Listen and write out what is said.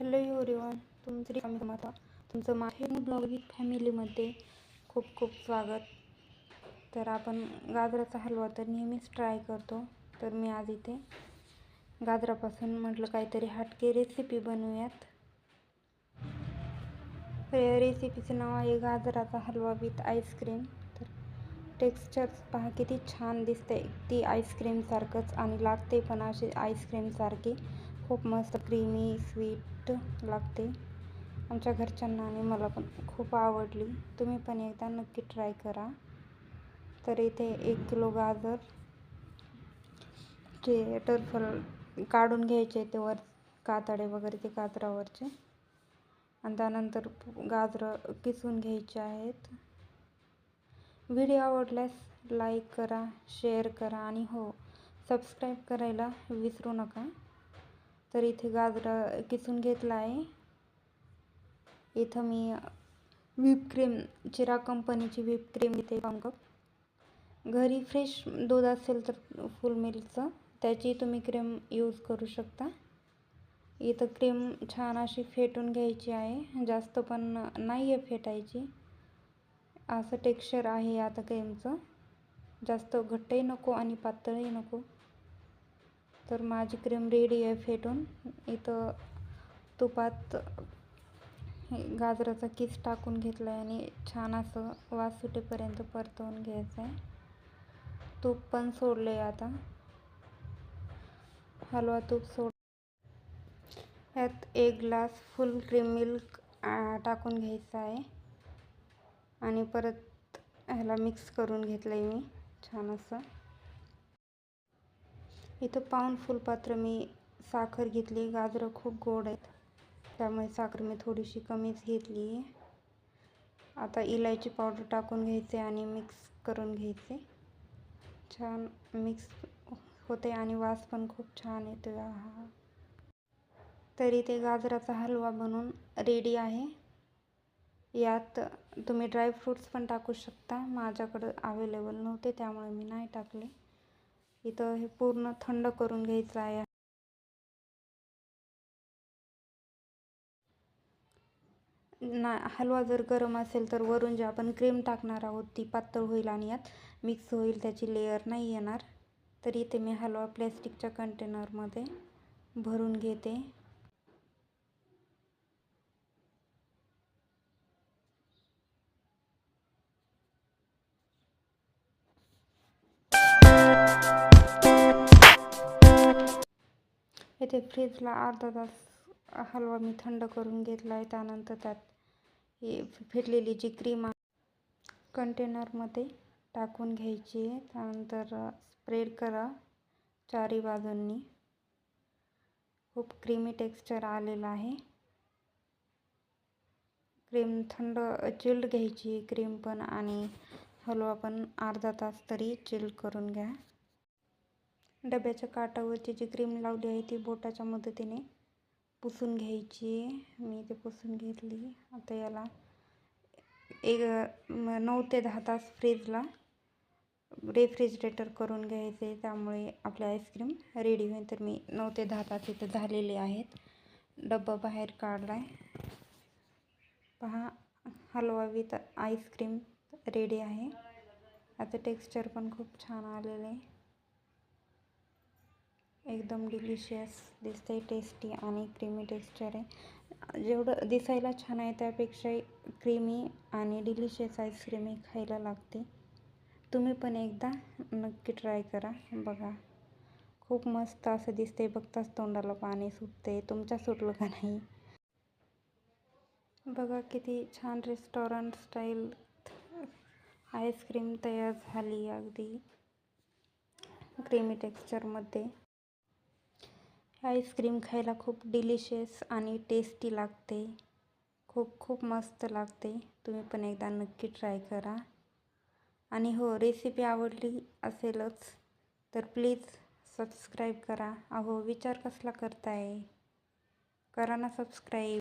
Hello everyone तुमचं रिकामी माता तुमचं माहे ब्लॉग विथ फॅमिलीमध्ये खूप खूप स्वागत. तर आपण गाजराचा हलवा तर नेहमीच ट्राय करतो तर मी आज इथे गाजरापासून म्हटलं काहीतरी हटके रेसिपी बनवूयात. तर या रेसिपीचं नाव आहे गाजराचा हलवा विथ आईस्क्रीम तर टेक्स्चर पहा किती छान दिसते ती आईस्क्रीमसारखंच आणि लागते पण अशी आईस्क्रीमसारखी खूप मस्त क्रीमी स्वीट लागते. आमच्या घरच्यांना आणि मला पण खूप आवडली. तुम्ही पण एकदा नक्की ट्राय करा. तर इथे एक किलो गाजर जे टरफल काढून घ्यायचे ते वर कातडे वगैरे ते कातरावरचे. आणि त्यानंतर गाजरं किसून घ्यायचे आहेत. व्हिडिओ आवडल्यास लाईक करा शेअर करा आणि हो सबस्क्राईब करायला विसरू नका. तर इथे गाजर किसून घेतला आहे. इथं मी व्हीप क्रीम चिरा कंपनीची व्हीप क्रीम इथे पाऊन कप घरी फ्रेश दूध असेल तर फुल मिल्कचं त्याची तुम्ही क्रीम यूज करू शकता. इथं क्रीम छान अशी फेटून घ्यायची आहे. जास्त पण नाही आहे फेटायची. असं टेक्स्चर आहे आता क्रीमचं. जास्त घट्टही नको आणि पातळही नको. तर माझी क्रीम रेडी आहे फेटून. इथं तुपात गाजराचा किस टाकून घेतला आहे आणि छान असं वास सुटेपर्यंत परतवून घ्यायचं आहे तूप पण सोडलं आहे आता. हलवा तूप सोड यात एक ग्लास फुल क्रीम मिल्क टाकून घ्यायचं आहे. आणि परत ह्याला मिक्स करून घेतलं आहे मी. छान असं. इथं पाऊन फुलपात्र मी साखर घेतली गाजरं खूप गोड आहेत. त्यामुळे साखर मी थोडीशी कमीच घेतली. आहे आता इलायची पावडर टाकून घ्यायचे आणि मिक्स करून घ्यायचे. छान मिक्स होते आणि वास पण खूप छान येतो हा तरी ते गाजराचा हलवा बनून रेडी आहे. यात तुम्ही ड्रायफ्रूट्स पण टाकू शकता. माझ्याकडं अवेलेबल नव्हते त्यामुळे मी नाही टाकले. इथं हे पूर्ण थंड करून घ्यायचं आहे. ना हलवा जर गरम असेल तर वरून जे आपण क्रीम टाकणार आहोत ती पातळ होईल आणि यात मिक्स होईल त्याची लेअर नाही येणार. तर इथे मी हलवा प्लॅस्टिकच्या कंटेनरमध्ये भरून घेते. इथे फ्रीजला अर्धा तास हलवा मी थंड करून घेतला आहे त्यानंतर त्यात ही फेटलेली जी क्रीम कंटेनरमध्ये टाकून घ्यायची. आहे त्यानंतर स्प्रेड करा चारी बाजूंनी. खूप क्रीमी टेक्स्चर आलेलं आहे. क्रीम थंड चिल्ड घ्यायची क्रीम पण आणि हलवा पण अर्धा तास तरी चिल्ड करून घ्या. डब्याच्या काटावरची जी क्रीम लावली आहे ती बोटाच्या मदतीने पुसून घ्यायची. मी ते पुसून घेतली. आता याला एक नऊ ते दहा तास फ्रीजला रेफ्रिजरेटर करून घ्यायचे. त्यामुळे आपली आईस्क्रीम रेडी होईल. तर मी नऊ ते दहा तास इथं झालेले आहेत. डब्बा बाहेर काढला आहे पहा हलवा विथ आईस्क्रीम रेडी आहे. आता टेक्स्चर पण खूप छान आलेलं आहे. एकदम डिलिशियस दिसते टेस्टी आणि क्रीमी टेक्स्चर आहे. जेवढं दिसायला छान आहे त्यापेक्षा क्रीमी आणि डिलिशियस आईस्क्रीम खायला लागते. तुम्ही पण एकदा नक्की ट्राय करा. बघा खूप मस्त असं दिसते बघताच तोंडाला पाणी सुटते तुमच्या सुटलं का नाही? बघा किती छान रेस्टॉरंट स्टाईल आईस्क्रीम तयार झाली अगदी. क्रीमी टेक्स्चरमध्ये आईस्क्रीम खायला खूप डिलिशियस आणि टेस्टी लागते. खूप खूप मस्त लागते. तुम्ही पण एकदा नक्की ट्राय करा. आणि हो रेसिपी आवडली असेलच तर प्लीज सबस्क्राईब करा. अहो विचार कसला करताय? करा ना सबस्क्राईब.